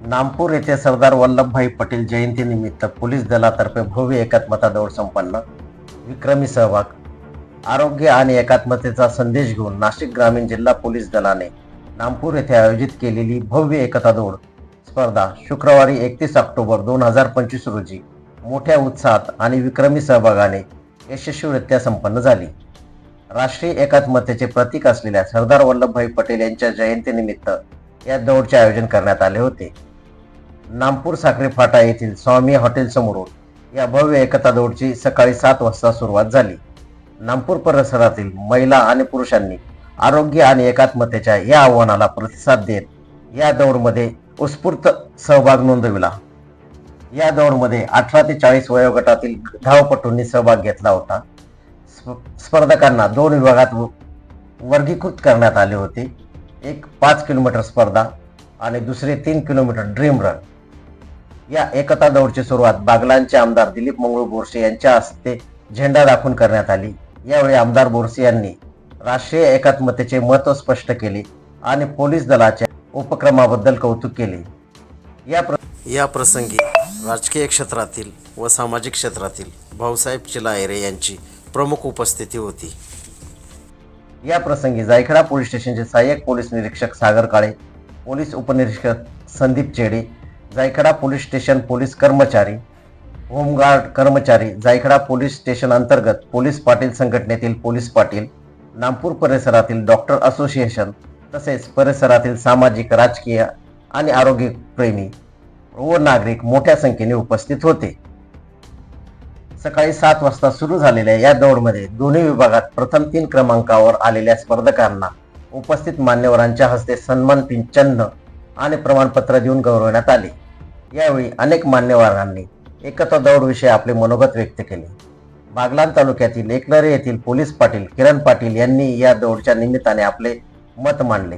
नामपूर येथे सरदार वल्लभभाई पटेल जयंतीनिमित्त पोलीस दलातर्फे भव्य एकात्मता दौड संपन्न. विक्रमी सहभाग. आरोग्य आणि एकात्मतेचा संदेश घेऊन नाशिक ग्रामीण जिल्हा पोलीस दलाने नामपूर येथे आयोजित केलेली भव्य एकता दौड स्पर्धा शुक्रवारी एकतीस ऑक्टोबर दोन हजार पंचवीस रोजी मोठ्या उत्साहात आणि विक्रमी सहभागाने यशस्वीरित्या संपन्न झाली. राष्ट्रीय एकात्मतेचे प्रतीक असलेल्या सरदार वल्लभभाई पटेल यांच्या जयंतीनिमित्त या दौडचे आयोजन करण्यात आले होते. नामपूर साखरे फाटा येथील स्वामी हॉटेल समोरून या भव्य एकता दौडची सकाळी सात वाजता सुरुवात झाली. नामपूर परिसरातील महिला आणि पुरुषांनी आरोग्य आणि एकात्मतेच्या या आव्हानाला प्रतिसाद देत या दौडमध्ये उत्स्फूर्त सहभाग नोंदविला. या दौडमध्ये अठरा ते चाळीस वयोगटातील धावपटूंनी सहभाग घेतला होता. स्प- स्पर्धकांना दोन विभागात वर्गीकृत करण्यात आले होते. एक पाच किलोमीटर स्पर्धा आणि दुसरे तीन किलोमीटर ड्रीम रन. या एकता दौडची सुरुवात बागलांचे आमदार दिलीप मंगळू बोरसे यांच्या हस्ते झेंडा दाखवून करण्यात आली. यावेळी आमदार बोरसे यांनी राष्ट्रीय एकात्मतेचे महत्त्व स्पष्ट केले आणि पोलीस दलाच्या उपक्रमाबद्दल कौतुक केले. या प्र या प्रसंगी राजकीय क्षेत्रातील व सामाजिक क्षेत्रातील भाऊसाहेब चिलायरे यांची प्रमुख उपस्थिती होती. या प्रसंगी जायखडा पोलीस स्टेशनचे सहाय्यक पोलीस निरीक्षक सागर काळे पोलीस उपनिरीक्षक Sandeep Chede Jaykheda police station police कर्मचारी होमगार्ड कर्मचारी जायखडा पोलीस स्टेशन अंतर्गत पोलीस पाटील संघटनेतील पोलीस पाटील नागपूर परिसरातील डॉक्टर असोसिएशन तसेच परिसरातील सामाजिक राजकीय आणि आरोग्यप्रेमी व नागरिक मोठ्या संख्येने उपस्थित होते. सकाळी सात वाजता सुरू झालेल्या या दौडमध्ये दोन्ही विभागात प्रथम तीन क्रमांकावर आलेल्या स्पर्धकांना उपस्थित मान्यवरांच्या हस्ते सन्मान चिन्ह आणि प्रमाणपत्र देऊन गौरवण्यात आले. यावेळी अनेक मान्यवरांनी एकता दौडविषयी आपले मनोगत व्यक्त केले. बागलाण तालुक्यातील एकलरे येथील पोलीस पाटील किरण पाटील यांनी या दौडच्या निमित्ताने आपले मत मांडले.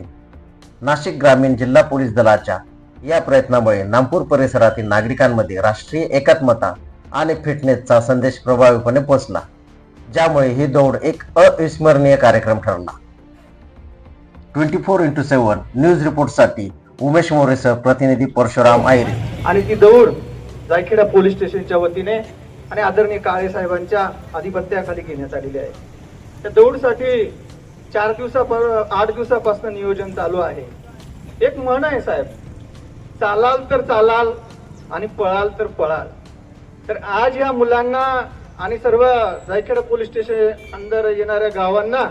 नाशिक ग्रामीण जिल्हा पोलीस दलाच्या या प्रयत्नामुळे नागपूर परिसरातील नागरिकांमध्ये राष्ट्रीय एकात्मता आणि फिटनेसचा संदेश प्रभावीपणे पोहोचला ज्यामुळे ही दौड एक अविस्मरणीय कार्यक्रम ठरला. Twenty four into seven news रिपोर्टसाठी Umesh मोरेसह प्रतिनिधी परशुराम आयरे. आणि ती दौड जायखेडा पोलीस स्टेशनच्या वतीने आणि आदरणीय काळे साहेबांच्या आधिपत्याखाली घेण्यात आलेली आहे. त्या दौडसाठी चार दिवसा आठ दिवसापासून नियोजन चालू आहे. एक म्हण आहे साहेब चालाल तर चालाल आणि पळाल तर पळाल. तर आज या मुलांना आणि सर्व जायखेडा पोलीस स्टेशन अंदर येणाऱ्या गावांना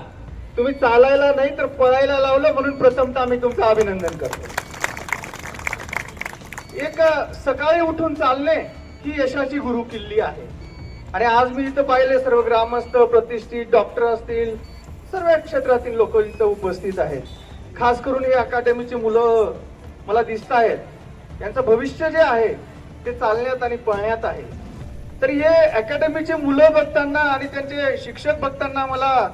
तुम्ही चालायला नाही तर पळायला लावलं म्हणून प्रथमतः आम्ही तुमचं अभिनंदन करतो. एक सकाळी उठून चालणे ही यशाची गुरु किल्ली आहे. आणि आज मी इथं पाहिले सर्व ग्रामस्थ प्रतिष्ठित डॉक्टर असतील सर्व क्षेत्रातील लोक इथं उपस्थित आहेत. खास करून ही अकादमीची मुलं मला दिसत आहेत यांचं भविष्य जे आहे ते चालण्यात आणि पळण्यात आहे. तर हे अकॅडमीचे मुलं बघताना आणि त्यांचे शिक्षक बघताना मला